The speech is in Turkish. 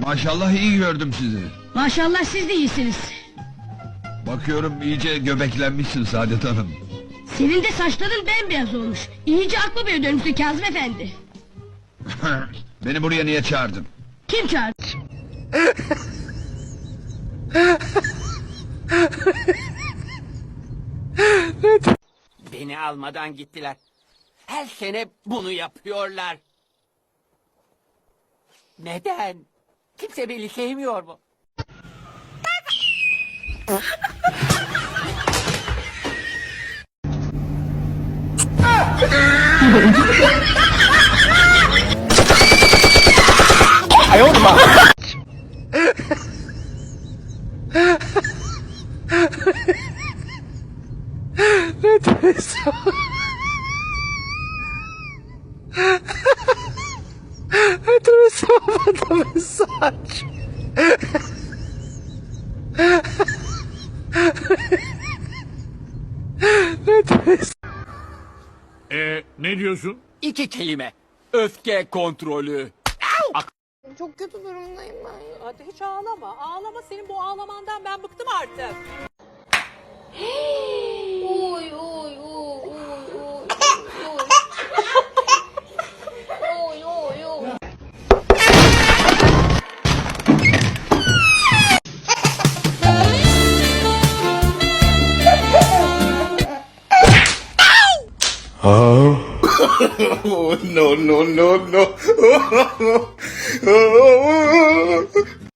Maşallah iyi gördüm sizi. Maşallah siz de iyisiniz. Bakıyorum iyice göbeklenmişsin Saadet Hanım. Senin de saçların bembeyaz olmuş. İyice aklı bir dönmüştü Kazım efendi. Beni buraya niye çağırdın? Kim çağırdı? Beni almadan gittiler. Her sene bunu yapıyorlar. Neden? Kimse beni sevmiyor mu? Ee, ne diyorsun? İki kelime. Öfke kontrolü. Çok kötü durumdayım ben. Hadi hiç ağlama. Ağlama senin bu ağlamandan ben bıktım artık. Oh. no, no, no, no.